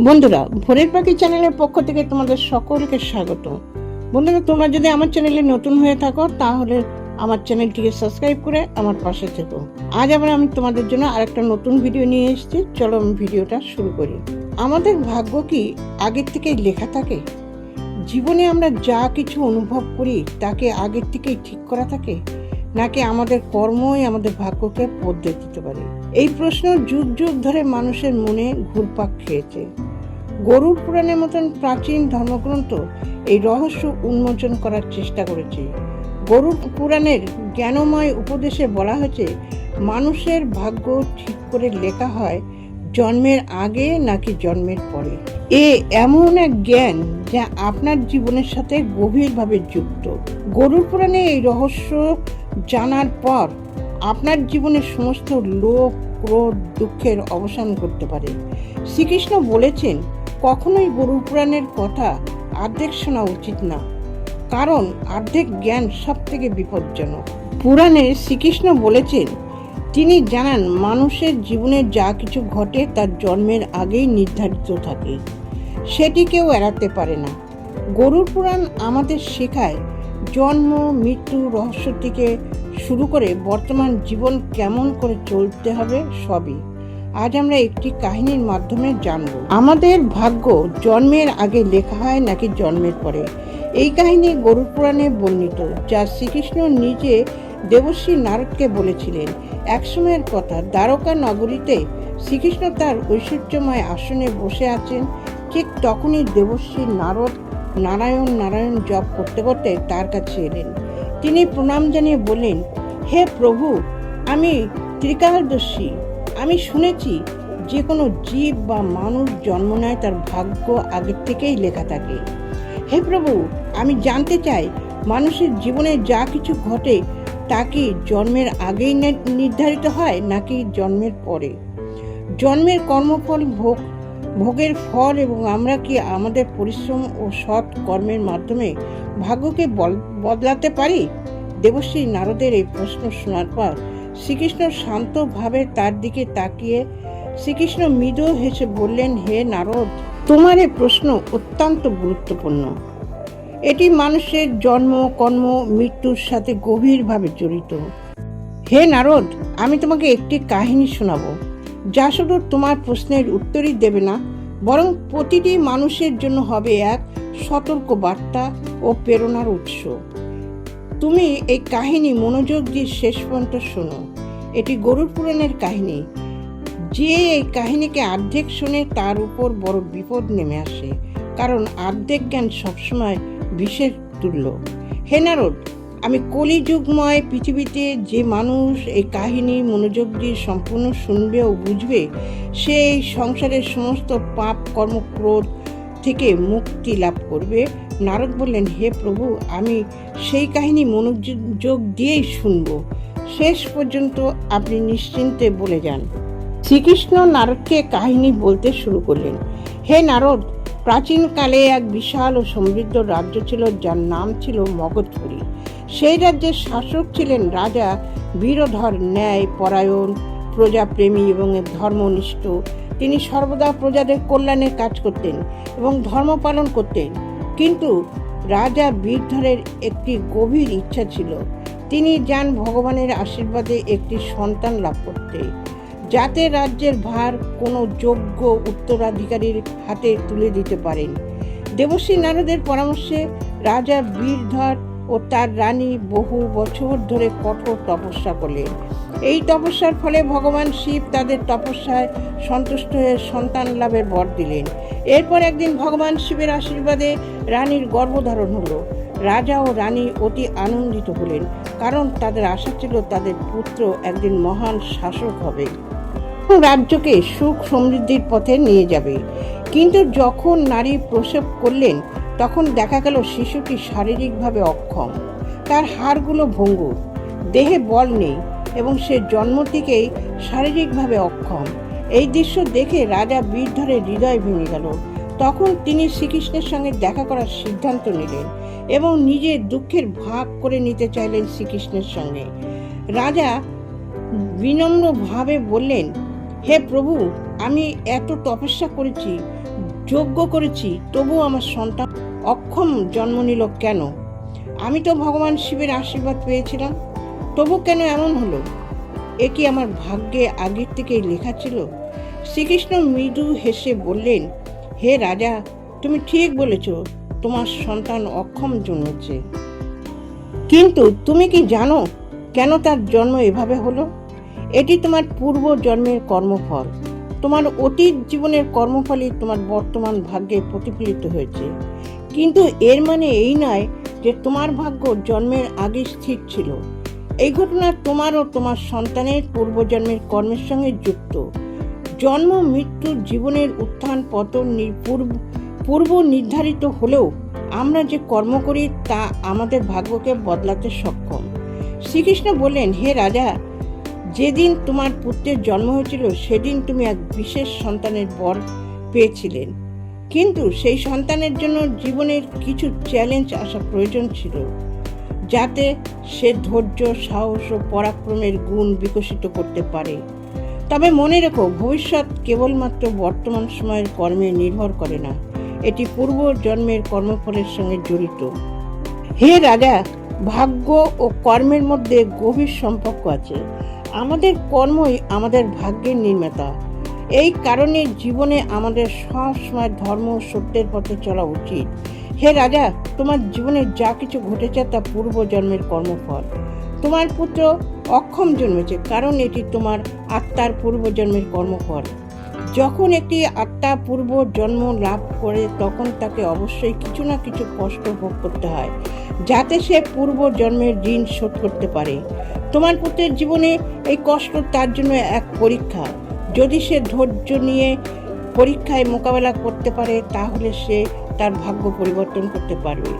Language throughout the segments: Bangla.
বন্ধুরা, ভোরের পাখি চ্যানেলের পক্ষ থেকে তোমাদের সকলকে স্বাগত। বন্ধুরা, তোমরা যদি আমার চ্যানেলে নতুন হয়ে থাকো, তাহলে আমার চ্যানেলটিকে সাবস্ক্রাইব করে আমার পাশে থেকো। আজ আবার আমি তোমাদের জন্য আরেকটা নতুন ভিডিও নিয়ে এসেছি। চলো আমি ভিডিওটা শুরু করি। আমাদের ভাগ্য কি আগের থেকেই লেখা থাকে? জীবনে আমরা যা কিছু অনুভব করি, তাকে আগের থেকেই ঠিক করা থাকে? নাকি আমাদের কর্মই আমাদের ভাগ্যকে বদলে দিতে পারে? এই প্রশ্ন যুগ যুগ ধরে মানুষের মনে ঘুরপাক খেয়েছে। গরুর পুরাণের মতন প্রাচীন ধর্মগ্রন্থ এই রহস্য উন্মোচন করার চেষ্টা করেছে। গরুর পুরাণের জ্ঞানময় উপদেশে বলা হয়েছে, মানুষের ভাগ্য ঠিক করে লেখা হয় জন্মের আগে নাকি জন্মের পরে। এ এমন এক জ্ঞান যা আপনার জীবনের সাথে গভীরভাবে যুক্ত। গরুর পুরাণে এই রহস্য জানার পর আপনার জীবনের সমস্ত লোভ, ক্রোধ, দুঃখের অবসান করতে পারে। শ্রীকৃষ্ণ বলেছেন কখনোই গরুর পুরাণের কথা অর্ধেক শোনা উচিত না, কারণ অর্ধেক জ্ঞান সব থেকে বিপজ্জনক। পুরাণে শ্রীকৃষ্ণ বলেছেন, তিনি জানান, মানুষের জীবনে যা কিছু ঘটে তার জন্মের আগেই নির্ধারিত থাকে। সেটি কেউ এড়াতে পারে না। গরুর পুরাণ আমাদের শেখায়, জন্ম, মৃত্যু, রহস্য থেকে শুরু করে বর্তমান জীবন কেমন করে চলতে হবে সবই। আজ আমরা একটি কাহিনীর মাধ্যমে জানব। আমাদের ভাগ্য জন্মের আগে লেখা হয় নাকি জন্মের পরে? এই কাহিনী গরুর পুরাণে বর্ণিত, যা শ্রীকৃষ্ণ নিজে দেবশ্রী নারদকে বলেছিলেন। একসময়ের কথা, দ্বারকা নগরীতে শ্রীকৃষ্ণ তার ঐশ্বর্যময় আসনে বসে আছেন। ঠিক তখনই দেবশ্রী নারদ নারায়ণ নারায়ণ জপ করতে করতে তার কাছে এলেন। তিনি প্রণাম জানিয়ে বললেন, হে প্রভু, আমি ত্রিকালদর্শী। আমি শুনেছি যে কোনো জীব বা মানুষ জন্ম নেয় তার ভাগ্য আগের থেকেই লেখা থাকে। হে প্রভু, আমি জানতে চাই, মানুষের জীবনে যা কিছু ঘটে, তা কি জন্মের আগেই নির্ধারিত হয় নাকি জন্মের পরে? জন্মের কর্মফল ভোগ, ভোগের ফল এবং আমরা কি আমাদের পরিশ্রম ও সৎ কর্মের মাধ্যমে ভাগ্যকে বদলাতে পারি? দেবশ্রী নারদের এই প্রশ্ন শোনার পর শ্রীকৃষ্ণ শান্তভাবে তার দিকে তাকিয়ে শ্রীকৃষ্ণ মৃদু হেসে বললেন, হে নারদ, তোমার এ প্রশ্ন অত্যন্ত গুরুত্বপূর্ণ। এটি মানুষের জন্ম, কর্ম, মৃত্যুর সাথে গভীরভাবে জড়িত। হে নারদ, আমি তোমাকে একটি কাহিনী শোনাবো। যা শুধু তোমার প্রশ্নের উত্তরই দেবে না, বরং প্রতিটি মানুষের জন্য হবে এক সতর্ক বার্তা ও প্রেরণার উৎস। তুমি এই কাহিনী মনোযোগ দিয়ে শেষ পর্যন্ত শোনো। এটি গরুর পুরাণের কাহিনী। যে এই কাহিনীকে অর্ধেক শুনে তার উপর বড় বিপদ নেমে আসে, কারণ অর্ধেক জ্ঞান সবসময় বিশেষ তুল্য। হে নারদ, আমি কলিযুগময় পৃথিবীতে যে মানুষ এই কাহিনী মনোযোগ দিয়ে সম্পূর্ণ শুনবে ও বুঝবে, সে এই সংসারের সমস্ত পাপ কর্মক্রোধ থেকে মুক্তি লাভ করবে নারদ বললেন, হে প্রভু, আমি সেই কাহিনী মনোযোগ দিয়েই শুনব। শেষ পর্যন্ত আপনি নিশ্চিন্তে বলে যান। শ্রীকৃষ্ণ নারদকে কাহিনী বলতে শুরু করলেন। হে নারদ, প্রাচীনকালে এক বিশাল ও সমৃদ্ধ রাজ্য ছিল, যার নাম ছিল মগধপুরী। সেই রাজ্যের শাসক ছিলেন রাজা বীরধর ন্যায় পরায়ণ, প্রজাপ্রেমী এবং ধর্মনিষ্ঠ। তিনি সর্বদা প্রজাদের কল্যাণের কাজ করতেন এবং ধর্ম পালন করতেন। কিন্তু রাজা বীরধরের একটি গভীর ইচ্ছা ছিল। তিনি যান ভগবানের আশীর্বাদে একটি সন্তান লাভ করতে। যাতে রাজ্যের ভার কোনো যোগ্য উত্তরাধিকারীর হাতে তুলে দিতে পারেন। দেবশ্রী নারদের পরামর্শে রাজা বীরধর ও তার রানী বহু বছর ধরে কঠোর তপস্যা করলেন। এই তপস্যার ফলে ভগবান শিব তাদের তপস্যায় সন্তুষ্ট হয়ে সন্তান লাভের বর দিলেন। এরপর একদিন ভগবান শিবের আশীর্বাদে রানীর গর্ভধারণ হলো। রাজা ও রানী অতি আনন্দিত হলেন, কারণ তাদের আশা ছিল তাদের পুত্র একদিন মহান শাসক হবে। রাজ্যকে সুখ সমৃদ্ধির পথে নিয়ে যাবে। কিন্তু যখন নারী প্রসব করলেন, তখন দেখা গেল শিশুটি শারীরিকভাবে অক্ষম। তার হাড়গুলো ভঙ্গুর, দেহে বল নেই এবং সে জন্ম থেকেই শারীরিকভাবে অক্ষম। এই দৃশ্য দেখে রাজা বীরধরের হৃদয় ভেঙে গেল। তখন তিনি শ্রীকৃষ্ণের সঙ্গে দেখা করার সিদ্ধান্ত নিলেন এবং নিজের দুঃখের ভাগ করে নিতে চাইলেন শ্রীকৃষ্ণের সঙ্গে। রাজা বিনম্রভাবে বললেন, হে প্রভু, আমি এত তপস্যা করেছি যোগ্য করেছি তবুও আমার সন্তান অক্ষম জন্ম নিল কেন? আমি তো ভগবান শিবের আশীর্বাদ পেয়েছিলাম। তবু কেন এমন হলো? এ কি আমার ভাগ্যে আগের থেকেই লেখা ছিল? শ্রীকৃষ্ণ মৃদু হেসে বললেন, হে রাজা, তুমি ঠিক বলেছ, তোমার সন্তান অক্ষম জন্মেছে। কিন্তু তুমি কি জানো কেন তার জন্ম এভাবে হলো? এটি তোমার পূর্ব জন্মের কর্মফল। তোমার অতীত জীবনের কর্মফলই তোমার বর্তমান ভাগ্যে প্রতিফলিত হয়েছে। কিন্তু এর মানে এই নয় যে তোমার ভাগ্য জন্মের আগে স্থির ছিল। এই ঘটনা তোমার ও তোমার সন্তানের পূর্বজন্মের কর্মের সঙ্গে যুক্ত। জন্ম, মৃত্যু, জীবনের উত্থান, পতন পূর্ব- পূর্ব নির্ধারিত হলেও আমরা যে কর্ম করি তা আমাদের ভাগ্যকে বদলাতে সক্ষম। শ্রীকৃষ্ণ বললেন, হে রাজা, যেদিন তোমার পুত্রের জন্ম হয়েছিল, সেদিন তুমি এক বিশেষ সন্তানের বর পেয়েছিলেন। কিন্তু সেই সন্তানের জন্য জীবনের কিছু চ্যালেঞ্জ আসা প্রয়োজন ছিল। যাতে সে ধৈর্য, সাহস ও পরাক্রমের গুণ বিকশিত করতে পারে। তবে মনে রেখো, ভবিষ্যৎ কেবলমাত্র বর্তমান সময়ের কর্মে নির্ভর করে না। এটি পূর্ব জন্মের কর্মফলের সঙ্গে জড়িত। হে রাজা, ভাগ্য ও কর্মের মধ্যে গভীর সম্পর্ক আছে। আমাদের কর্মই আমাদের ভাগ্যের নির্মাতা। এই কারণে জীবনে আমাদের সবসময় ধর্ম সত্যের পথে চলা উচিত। হে রাজা, তোমার জীবনে যা কিছু ঘটেছে তা পূর্ব জন্মের কর্মফল। তোমার পুত্র অক্ষম জন্মেছে, কারণ এটি তোমার আত্মার পূর্বজন্মের কর্মফল। যখন একটি আত্মা পূর্ব জন্ম লাভ করে, তখন তাকে অবশ্যই কিছু না কিছু কষ্ট ভোগ করতে হয়, যাতে সে পূর্ব জন্মের ঋণ শোধ করতে পারে। তোমার পুত্রের জীবনে এই কষ্ট তার জন্য এক পরীক্ষা। যদি সে ধৈর্য নিয়ে পরীক্ষায় মোকাবেলা করতে পারে, তাহলে সে তার ভাগ্য পরিবর্তন করতে পারবে।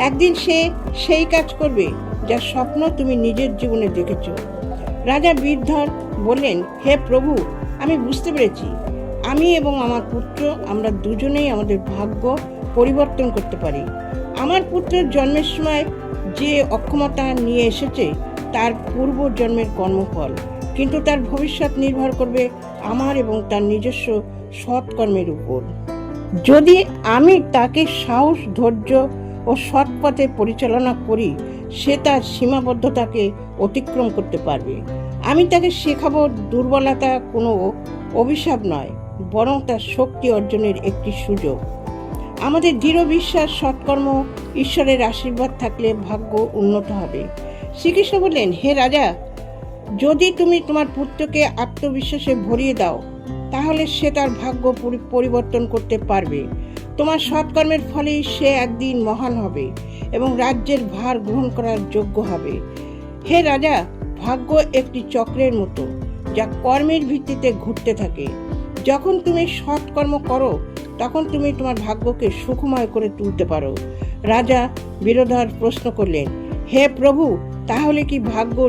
একদিন সে সেই কাজ করবে যার স্বপ্ন তুমি নিজের জীবনে দেখেছ। রাজা বীরধর বললেন, হে প্রভু, আমি বুঝতে পেরেছি। আমি এবং আমার পুত্র, আমরা দুজনেই আমাদের ভাগ্য পরিবর্তন করতে পারি। আমার পুত্রের জন্মের সময় যে অক্ষমতা নিয়ে এসেছে, তার পূর্ব জন্মের কর্মফল। কিন্তু তার ভবিষ্যৎ নির্ভর করবে আমার এবং তার নিজস্ব সৎকর্মের উপর। যদি আমি তাকে সাহস, ধৈর্য ও সৎ পথে পরিচালনা করি, সে তার সীমাবদ্ধতাকে অতিক্রম করতে পারবে। আমি তাকে শেখাবো দুর্বলতা কোনো অভিশাপ নয়, বরং তার শক্তি অর্জনের একটি সুযোগ। আমাদের দৃঢ় বিশ্বাস, সৎকর্ম, ঈশ্বরের আশীর্বাদ থাকলে ভাগ্য উন্নত হবে। শ্রীকৃষ্ণ বললেন, হে রাজা, যদি তুমি তোমার পুত্রকে আত্মবিশ্বাসে ভরিয়ে দাও তাহলে সে তার ভাগ্য পরিবর্তন করতে পারবে। তোমার সৎকর্মের ফলেই সে একদিন মহান হবে এবং রাজ্যের ভার গ্রহণ করার যোগ্য হবে। হে রাজা, ভাগ্য একটি চক্রের মতো, যা কর্মের ভিত্তিতে ঘুরতে থাকে। যখন তুমি সৎকর্ম করো, তখন তুমি তোমার ভাগ্যকে সুখময় করে তুলতে পারো। রাজা বিরোধর প্রশ্ন করলেন, হে প্রভু, তাহলে কি ভাগ্য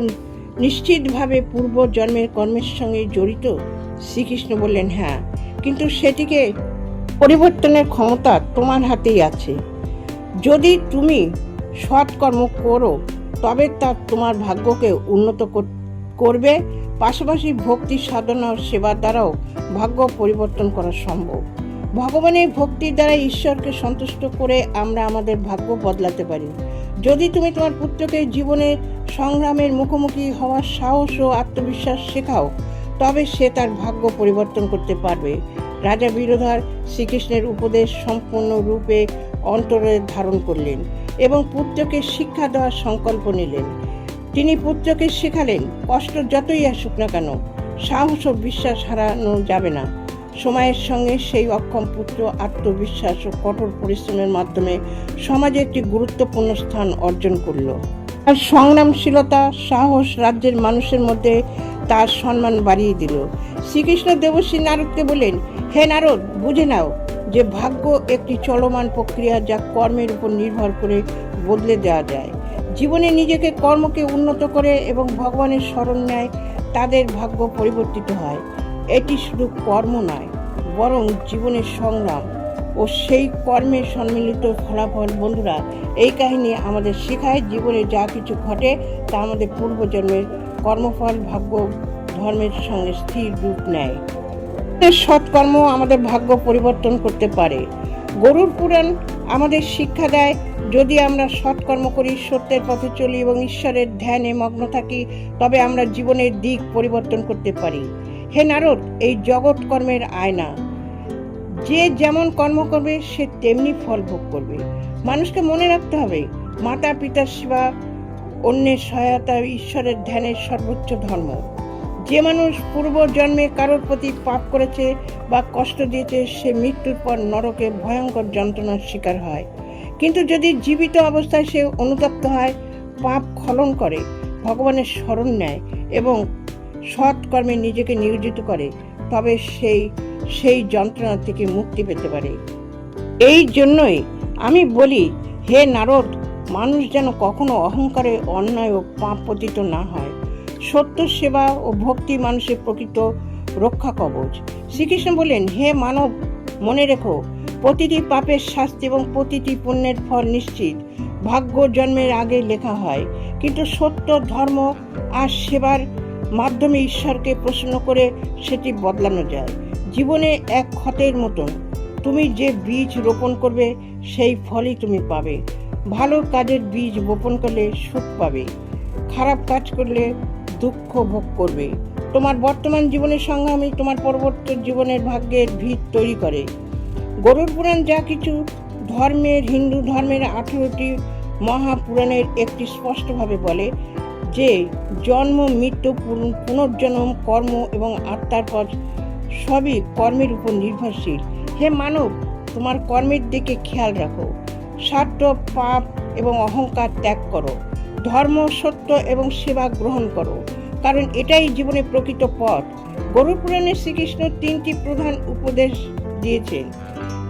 নিশ্চিতভাবে পূর্ব জন্মের কর্মের সঙ্গে জড়িত? শ্রীকৃষ্ণ বললেন হ্যাঁ কিন্তু সেটিকে পরিবর্তনের ক্ষমতা তোমার হাতেই আছে। যদি তুমি সৎকর্ম করো, তবে তা তোমার ভাগ্যকে উন্নত করবে। পাশাপাশি ভক্তি সাধনা ও সেবার দ্বারাও ভাগ্য পরিবর্তন করা সম্ভব। ভগবানের ভক্তির দ্বারা ঈশ্বরকে সন্তুষ্ট করে আমরা আমাদের ভাগ্য বদলাতে পারি। যদি তুমি তোমার পুত্রকে জীবনের সংগ্রামের মুখোমুখি হওয়ার সাহস ও আত্মবিশ্বাস শেখাও তবে সে তার ভাগ্য পরিবর্তন করতে পারবে। রাজা বিরোধার শ্রীকৃষ্ণের উপদেশ সম্পূর্ণ রূপে অন্তরে ধারণ করলেন এবং পুত্রকে শিক্ষা দেওয়ার সংকল্প নিলেন। তিনি পুত্রকে শেখালেন, কষ্ট যতই আসুক না কেন, সাহস ও বিশ্বাস হারানো যাবে না। সময়ের সঙ্গে সেই অক্ষম পুত্র আত্মবিশ্বাস ও কঠোর পরিশ্রমের মাধ্যমে সমাজে একটি গুরুত্বপূর্ণ স্থান অর্জন করল। তার সংগ্রামশীলতা, সাহস রাজ্যের মানুষের মধ্যে তার সম্মান বাড়িয়ে দিল। শ্রীকৃষ্ণ দেবশ্রী নারদকে বললেন, হে নারদ, বুঝে নাও যে ভাগ্য একটি চলমান প্রক্রিয়া যা কর্মের উপর নির্ভর করে বদলে দেওয়া যায়। জীবনে নিজেকে কর্মকে উন্নত করে এবং ভগবানের স্মরণ নেয়, তাদের ভাগ্য পরিবর্তিত হয়। এটি শুধু কর্ম নয়, বরং জীবনের সংগ্রাম ও সেই কর্মের সম্মিলিত ফলাফল। বন্ধুরা, এই কাহিনী আমাদের শেখায়, জীবনে যা কিছু ঘটে তা আমাদের পূর্বজন্মের কর্মফল ভাগ্য ধর্মের সঙ্গে স্থির রূপ নেয়। সৎকর্ম আমাদের ভাগ্য পরিবর্তন করতে পারে। গরুর পুরাণ আমাদের শিক্ষা দেয়, যদি আমরা সৎকর্ম করি, সত্যের পথে চলি এবং ঈশ্বরের ধ্যানে মগ্ন থাকি, তবে আমরা জীবনের দিক পরিবর্তন করতে পারি। হে নারদ, এই জগৎ কর্মের আয়না। যে যেমন কর্ম করবে, সে তেমনি ফল ভোগ করবে। মানুষকে মনে রাখতে হবে মাতা পিতার সেবা অন্যের সহায়তা ঈশ্বরের ধ্যানের সর্বোচ্চ ধর্ম। যে মানুষ পূর্ব জন্মে কারোর প্রতি পাপ করেছে বা কষ্ট দিয়েছে, সে মৃত্যুর পর নরকে ভয়ঙ্কর যন্ত্রণার শিকার হয়। কিন্তু যদি জীবিত অবস্থায় সে অনুতপ্ত হয়, পাপ খলন করে, ভগবানের স্মরণ নেয় এবং সৎ কর্মে নিজেকে নিয়োজিত করে, তবে সেই সেই যন্ত্রণা থেকে মুক্তি পেতে পারে। এই জন্যই আমি বলি, হে নারদ মানুষ যেন কখনো অহংকারে, অন্যায় ও পাপ পতিত না হয়। সত্য, সেবা ও ভক্তি মানুষের প্রকৃত রক্ষা কবচ। শ্রীকৃষ্ণ বলেন হে মানব, মনে রেখো, প্রতিটি পাপের শাস্তি এবং প্রতিটি পুণ্যের ফল নিশ্চিত। ভাগ্য জন্মের আগে লেখা হয়। কিন্তু সত্য, ধর্ম আর সেবার মাধ্যমে ঈশ্বরকে প্রশ্ন করে সেটি বদলানো যায়। জীবনে এক ক্ষতের মতন। তুমি যে বীজ রোপণ করবে, সেই ফলই তুমি পাবে। ভালো কাজের বীজ বপন করলে সুখ পাবে, খারাপ কাজ করলে দুঃখ ভোগ করবে। তোমার বর্তমান জীবনের সংগ্রামী তোমার পরবর্তী জীবনের ভাগ্যের ভিত তৈরি করে। গরুর পুরাণ যা কিছু, ধর্মের, হিন্দু ধর্মের আঠেরোটি মহাপুরাণের একটি স্পষ্টভাবে বলে যে, জন্ম, মৃত্যু, পুন- পুনর্জন্ম, কর্ম এবং আত্মার পথ সবই কর্মের উপর নির্ভরশীল। হে মানব, তোমার কর্মের দিকে খেয়াল রাখো। স্বার্থ পাপ এবং অহংকার ত্যাগ করো। ধর্ম, সত্য এবং সেবা গ্রহণ করো। কারণ এটাই জীবনের প্রকৃত পথ। গরু পুরাণে শ্রীকৃষ্ণ তিনটি প্রধান উপদেশ দিয়েছেন।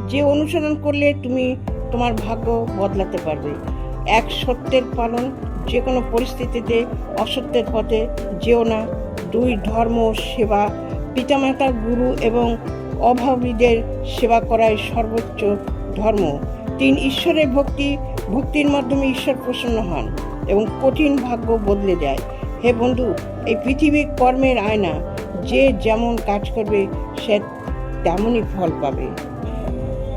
যে অনুসরণ করলে তুমি তোমার ভাগ্য বদলাতে পারবে। এক, সত্যের পালন। যে কোনো পরিস্থিতিতে অসত্যের পথে যেও না। দুই, ধর্ম সেবা। পিতামাতা, গুরু এবং অভাবীদের সেবা করাই সর্বোচ্চ ধর্ম। তিন ঈশ্বরের ভক্তি, ভক্তির মাধ্যমে ঈশ্বর প্রসন্ন হন এবং কঠিন ভাগ্য বদলে যায়। হে বন্ধু, এই পৃথিবী কর্মের আয়না যে যেমন কাজ করবে, সে তেমনই ফল পাবে।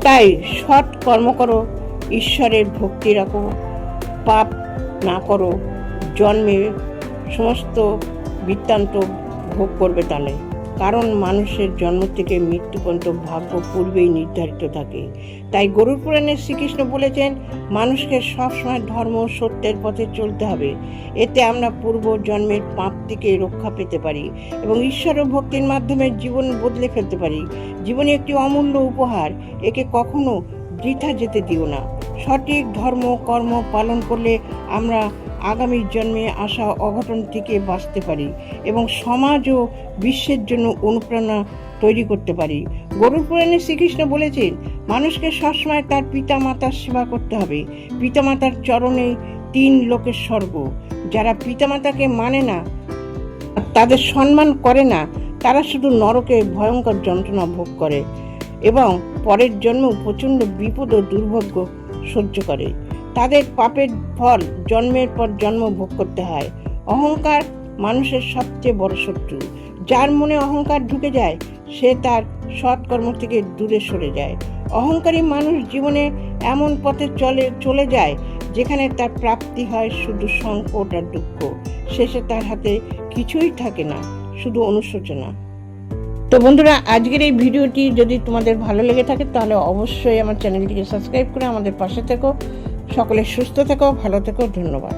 তাই সৎ কর্ম করো, ঈশ্বরের ভক্তি রাখো, পাপ না করো, জন্মে সমস্ত বৃত্তান্ত ভোগ করবে তাহলে কারণ মানুষের জন্ম থেকে মৃত্যু পর্যন্ত ভাগ্য পূর্বেই নির্ধারিত থাকে। তাই গরুর পুরাণে শ্রীকৃষ্ণ বলেছেন, মানুষকে সবসময় ধর্ম সত্যের পথে চলতে হবে। এতে আমরা পূর্ব জন্মের পাপ থেকে রক্ষা পেতে পারি এবং ঈশ্বর ও ভক্তির মাধ্যমে জীবন বদলে ফেলতে পারি। জীবনে একটি অমূল্য উপহার, একে কখনো বৃথা যেতে দিও না। সঠিক ধর্ম কর্ম পালন করলে আমরা আগামী জন্মে আসা অঘটন থেকে বাঁচতে পারি এবং সমাজ ও বিশ্বের জন্য অনুপ্রেরণা তৈরি করতে পারি। গরুর পুরাণে শ্রীকৃষ্ণ বলেছেন, মানুষকে সবসময় তার পিতা মাতার সেবা করতে হবে। পিতামাতার চরণে তিন লোকের স্বর্গ। যারা পিতামাতাকে মানে না, তাদের সম্মান করে না, তারা শুধু নরকে ভয়ঙ্কর যন্ত্রণা ভোগ করে এবং পরের জন্ম প্রচণ্ড বিপদ ও দুর্ভাগ্য সহ্য করে। তাদের পাপের ফল জন্মের পর জন্ম ভোগ করতে হয়। অহংকার মানুষের সবচেয়ে বড় শত্রু। যার মনে অহংকার ঢুকে যায়, সে তার সৎকর্ম থেকে দূরে সরে যায়। অহংকারী মানুষ জীবনে এমন পথে চলে চলে যায়, যেখানে তার প্রাপ্তি হয় শুধু সংকট আর দুঃখ। শেষে তার হাতে কিছুই থাকে না, শুধু অনুশোচনা। তো বন্ধুরা, আজকের এই ভিডিওটি যদি তোমাদের ভালো লেগে থাকে, তাহলে অবশ্যই আমার চ্যানেলটিকে সাবস্ক্রাইব করে আমাদের পাশে থেকো। সকলে সুস্থ থেকো, ভালো থেকো, ধন্যবাদ।